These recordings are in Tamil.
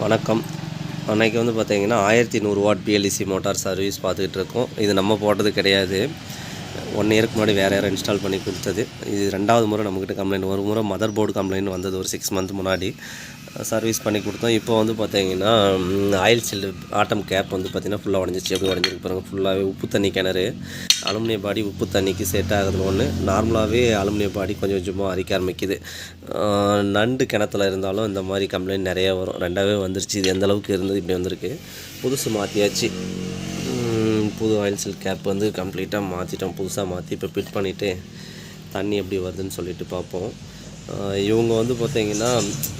வணக்கம். அன்னைக்கு வந்து பார்த்திங்கன்னா ஆயிரத்தி நூறு வாட் பிஎல்இசி மோட்டார் சர்வீஸ் பார்த்துக்கிட்டு இருக்கோம். இது நம்ம போட்டது கிடையாது. ஒன் இயருக்கு முன்னாடி வேறு யாரும் இன்ஸ்டால் பண்ணி கொடுத்தது. இது ரெண்டாவது முறை நம்மக்கிட்ட கம்ப்ளைண்ட் ஒரு முறை மதர் போர்டு கம்ப்ளைண்ட் வந்தது ஒரு சிக்ஸ் மந்த் முன்னாடி. சர்வீஸ் பண்ணி கொடுத்தோம். இப்போ வந்து பார்த்திங்கன்னா ஆயில் சில்லு ஆட்டம் கேப் வந்து பார்த்தீங்கன்னா ஃபுல்லாக உடஞ்சிச்சு எப்படி உடஞ்சிருக்கு பாருங்கள் ஃபுல்லாகவே உப்பு தண்ணி கிணறு. அலுமினிய பாடி உப்பு தண்ணிக்கு செட் ஆகுதுன்னு ஒன்று நார்மலாகவே அலுமினிய பாடி கொஞ்சம் கொஞ்சமாக அரிக்க ஆரம்பிக்குது. நண்டு கிணத்துல இருந்தாலும் இந்த மாதிரி கம்ப்ளைண்ட் நிறைய வரும். ரெண்டாவே வந்துருச்சு. இது எந்த அளவுக்கு இருந்தது? இப்படி வந்திருக்கு. புதுசு மாற்றியாச்சு புது ஆயில் சீல் கேப் வந்து கம்ப்ளீட்டாக மாற்றிட்டோம் புதுசாக மாற்றி இப்போ ஃபிட் பண்ணிவிட்டு தண்ணி எப்படி வருதுன்னு சொல்லிட்டு பார்ப்போம். இவங்க வந்து பார்த்தீங்கன்னா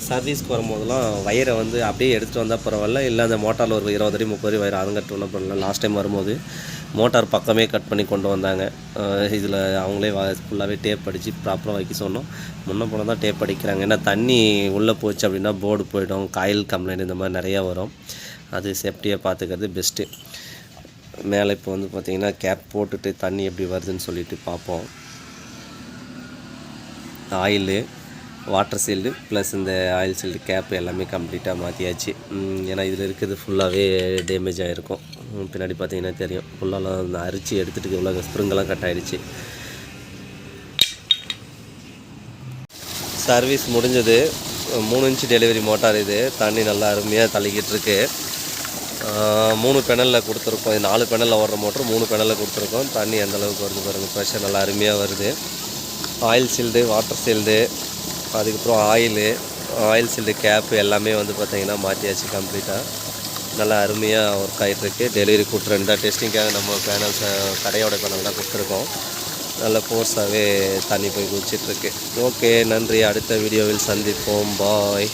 சர்வீஸ்க்கு வரும்போதெல்லாம் வயரை வந்து அப்படியே எடுத்துகிட்டு வந்தால் பரவாயில்ல. இல்லை அந்த மோட்டாரில் ஒரு இருபது அடி முப்பது அடி வயர் அதுங்கட்டு ஒன்றும் பண்ணல லாஸ்ட் டைம் வரும்போது மோட்டார் பக்கமே கட் பண்ணி கொண்டு வந்தாங்க. இதில் அவங்களே ஃபுல்லாகவே டேப் அடித்து ப்ராப்பராக வைக்க சொன்னோம். முன்ன போனால் தான் டேப் அடிக்கிறாங்க. ஏன்னா தண்ணி உள்ளே போச்சு அப்படின்னா போர்டு போயிடும் காயில் கம்ப்ளைண்ட் இந்த மாதிரி நிறையா வரும். அது சேஃப்டியாக பார்த்துக்கிறது பெஸ்ட்டு மேலே இப்போ வந்து பார்த்தீங்கன்னா கேப் போட்டுட்டு தண்ணி எப்படி வருதுன்னு சொல்லிட்டு பார்ப்போம். ஆயிலு வாட்டர் சீல்டு ப்ளஸ் இந்த ஆயில் சீல்டு கேப் எல்லாமே கம்ப்ளீட்டாக மாற்றியாச்சு ஏன்னா இதில் இருக்கிறது ஃபுல்லாகவே டேமேஜ் ஆகிருக்கும் பின்னாடி பார்த்தீங்கன்னா தெரியும். ஃபுல்லாலாம் அரிச்சு எடுத்துகிட்டு இவ்வளோ ஸ்ப்ரிங்கெல்லாம் கட் ஆகிடுச்சு சர்வீஸ் முடிஞ்சது. மூணு இன்ச்சு டெலிவரி மோட்டார் இது. தண்ணி நல்லா அருமையாக தள்ளிக்கிட்டு இருக்கு. மூணு பெனலில் கொடுத்துருக்கோம். நாலு பெனலில் ஓடுற மோட்டர் மூணு பெனலில் கொடுத்துருக்கோம். தண்ணி எந்தளவுக்கு வருது பாருங்கள் ப்ரெஷர் நல்லா அருமையாக வருது. ஆயில் சீல்டு வாட்டர் சீல்டு அதுக்கப்புறம் ஆயிலு ஆயில் சீல்டு கேப்பு எல்லாமே வந்து பார்த்திங்கன்னா மாற்றியாச்சு கம்ப்ளீட்டாக நல்லா அருமையாக ஒர்க் ஆகிட்டுருக்கு டெலிவரி கொடுத்துருந்தா டெஸ்டிங்காக நம்ம பேனல்ஸ் கடையோட பேனல் தான் கொடுத்துருக்கோம். நல்ல ஃபோர்ஸாகவே தண்ணி போய் குடிச்சிட்ருக்கு ஓகே நன்றி. அடுத்த வீடியோவில் சந்திப்போம். பாய்